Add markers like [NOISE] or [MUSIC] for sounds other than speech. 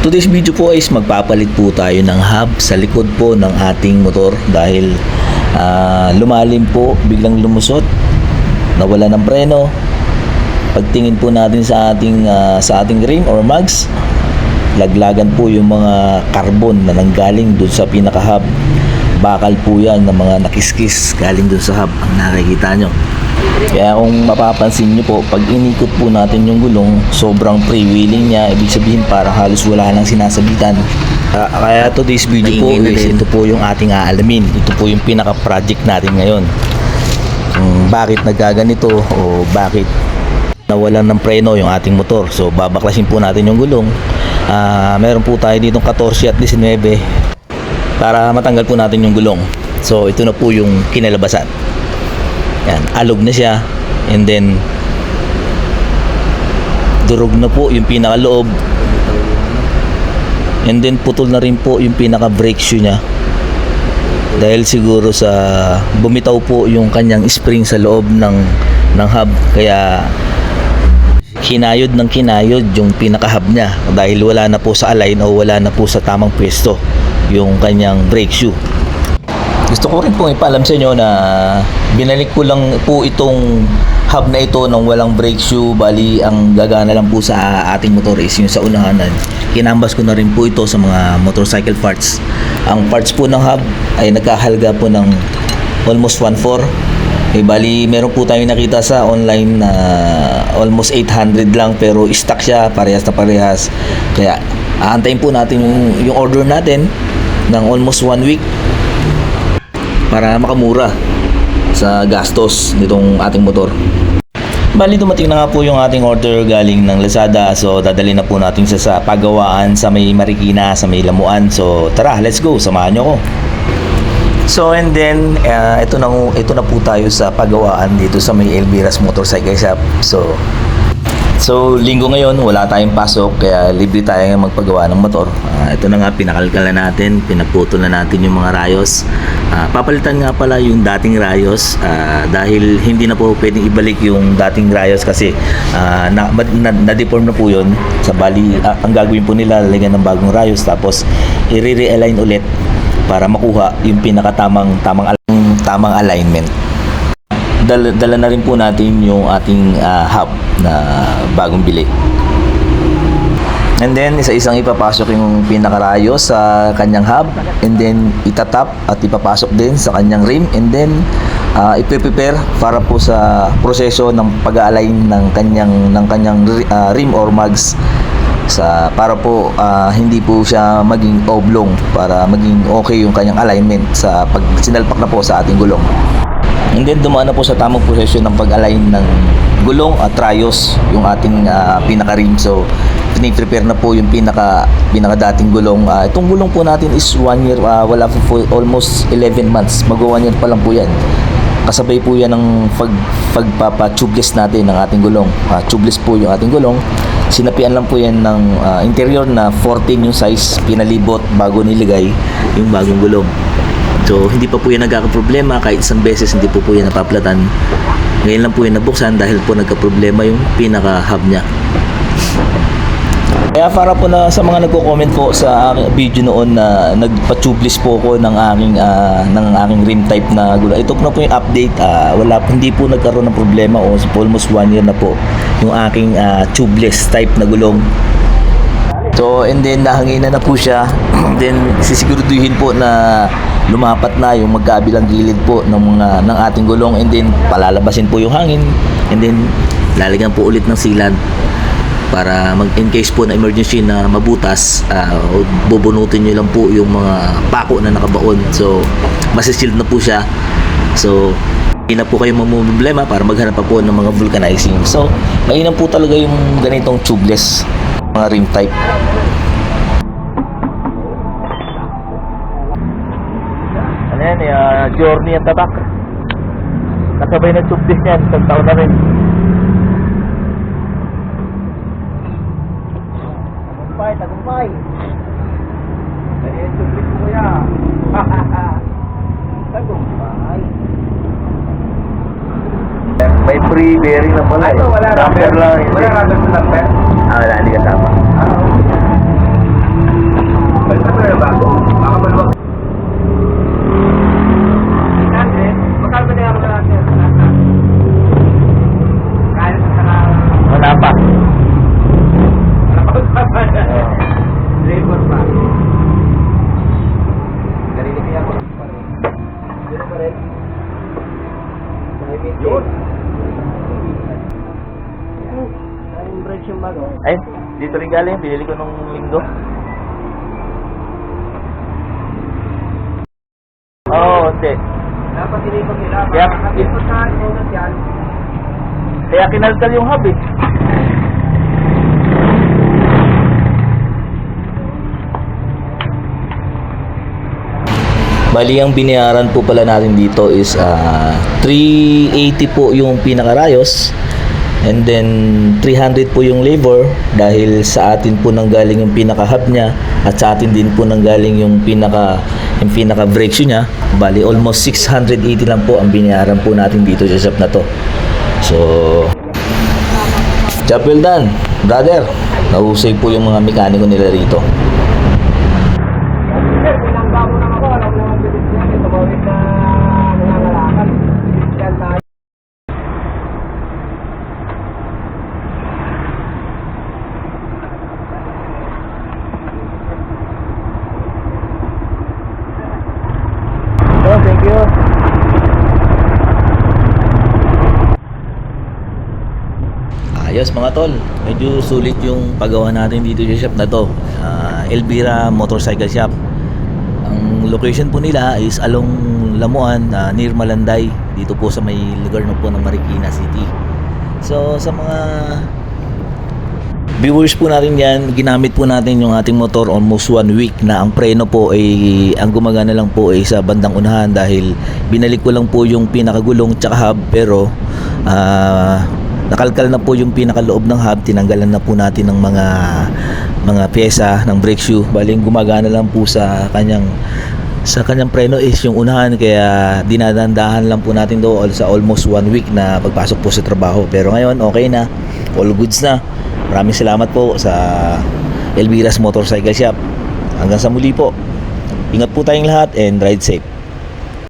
Today's video po is magpapalit po tayo ng hub sa likod po ng ating motor dahil ah, lumalim po, biglang lumusot, nawala ng preno. Pagtingin po natin sa ating ah, sa ating rim or mags, laglagan po yung mga carbon na nanggaling dun sa pinaka-hub. Bakal po yan ng mga nakiskis galing dun sa hub ang nakikita nyo. Kaya kung mapapansin nyo po, pag inikot po natin yung gulong, sobrang freewheeling niya. Ibig sabihin parang halos wala nang sinasabitan. Ah, kaya to this video po is ito po yung ating aalamin. Ito po yung pinaka-project natin ngayon. Kung bakit nagaganito o bakit nawalan ng preno yung ating motor. So babaklasin po natin yung gulong. Ah, meron po tayo ditong 14 at 19 para matanggal po natin yung gulong. So ito na po yung kinalabasan. Yan, alog na siya. And then durog na po yung pinakaloob. And then putol na rin po yung pinaka brake shoe niya. Dahil siguro sa bumitaw po yung kanyang spring sa loob ng ng hub kaya kinayod ng kinayod yung pinaka-hub niya dahil wala na po sa align o wala na po sa tamang pwesto yung kanyang brake shoe. Gusto ko rin pong ipaalam sa inyo na binalik ko lang po itong hub na ito nang walang brake shoe. Bali, ang gagana lang po sa ating motor is yung sa unahanan. Kinambas ko na rin po ito sa mga motorcycle parts. Ang parts po ng hub ay nagkahalga po ng almost 1.4. Eh, bali, meron po tayong nakita sa online na almost 800 lang pero stock siya, parehas na parehas. Kaya, aantayin po natin yung order natin ng almost one week para makamura sa gastos nitong ating motor. Bali dumating na nga po yung ating order galing ng Lazada so dadali na po natin siya sa pagawaan sa may Marikina, sa may Lamuan. So tara, let's go, samahan nyo ko. So and then uh, ito na ito na po tayo sa pagawaan dito sa may Elvira's Motorcycle Shop. So So, linggo ngayon, wala tayong pasok, kaya libre tayo ng magpagawa ng motor. Ah, ito na nga, pinakalkalan natin, pinaputol na natin yung mga rayos. Ah, papalitan nga pala yung dating rayos ah, dahil hindi na po pwedeng ibalik yung dating rayos kasi ah, na, na, na-deform na po yun. Sa bali, ah, ang gagawin po nila, lalagyan ng bagong rayos tapos i-re-align ulit para makuha yung pinakatamang tamang, tamang alignment dala, dala na rin po natin yung ating ah, hub na bagong bili. And then, isa-isang ipapasok yung pinakarayo sa kanyang hub. And then, itatap at ipapasok din sa kanyang rim. And then, uh, ipiprepare para po sa proseso ng pag-align ng kanyang, ng kanyang ah, rim or mags sa para po ah, hindi po siya maging oblong para maging okay yung kanyang alignment sa pag sinalpak na po sa ating gulong. And then dumaan na po sa tamang posisyon ng pag-align ng gulong at rayos yung ating ah, pinaka-rim. So, piniprepare na po yung pinaka pinaka dating gulong. Ah, itong gulong po natin is 1 year, ah, wala po po almost 11 months. Mag 1 year pa lang po yan. Kasabay po yan ng pag, pagpapa-tubeless natin ng ating gulong. Ah, tubeless po yung ating gulong. Sinapian lang po yan ng ah, interior na 14 yung size, pinalibot bago niligay yung bagong gulong. So, hindi pa po yan nagkakaproblema kahit isang beses hindi po po yan napaplatan. Ngayon lang po yan nabuksan dahil po nagka-problema yung pinaka-hub niya. Kaya para po na sa mga nagko-comment po sa video noon na nagpa-tubeless po ko ng aking ah, ng aking rim type na gulong. Ito po na po yung update. ah, wala po hindi po nagkaroon ng problema o almost one year na po yung aking ah, tubeless type na gulong. So, and then nahanginan na po siya. [CLEARS THROAT] then sisiguraduhin po na lumapat na yung magkabilang gilid po ng mga ng ating gulong. And then palalabasin po yung hangin. And then lalagyan po ulit ng sealant para mag in case po na emergency na mabutas ah, bubunutin nyo lang po yung mga pako na nakabaon. So masisild na po siya. So hindi na po kayo mamumblema para maghanap pa po ng mga vulcanizing. So mainam po talaga yung ganitong tubeless mga rim type journey ang tatak kasabay ng tubeless yan isang taon na rin Tagumpay, tagumpay. Eh, tubig ko kuya. [LAUGHS] tagumpay. May free bearing na pala Ano, wala Number lang. Wala rubber sa number. Ah, wala, hindi kasama. Natin galing, binili ko nung linggo. Oo, oh, hindi. Dapat tinipag nila. Kaya, Kapag sa bonus yan. kaya kinalkal yung hub eh. Bali, ang binayaran po pala natin dito is ah, 380 po yung pinakarayos and then 300 po yung labor dahil sa atin po nang galing yung pinaka-hub niya at sa atin din po nang galing yung pinaka yung pinaka brake shoe niya. Bali, almost 680 lang po ang binayaran po natin dito sa shop na to. So, well done, brother. Nahusay po yung mga mekaniko nila rito. Sir, pinangga mo lang ako. Alam mo naman bilis niya. May tumawid na nangangalakal. Yan tayo. Oh, thank you. Ayos mga tol, medyo sulit yung paggawa natin dito sa shop na to. Ah, Elvira Motorcycle Shop. Ang location po nila is along Lamuan, ah, near Malanday, dito po sa may lugar na po ng Marikina City. So sa mga viewers po natin yan, ginamit po natin yung ating motor almost one week na ang preno po ay ang gumagana lang po ay sa bandang unahan dahil binalik ko lang po yung pinakagulong tsaka hub pero ah, nakalkal na po yung pinakaloob ng hub. Tinanggalan na po natin ng mga mga pyesa ng brake shoe. Baling gumagana lang po sa kanyang sa kanyang preno is yung unahan. Kaya dinadandahan lang po natin do sa almost one week na pagpasok po sa trabaho. Pero ngayon okay na. All goods na. Maraming salamat po sa Elvira's Motorcycle Shop. Hanggang sa muli po. Ingat po tayong lahat and ride safe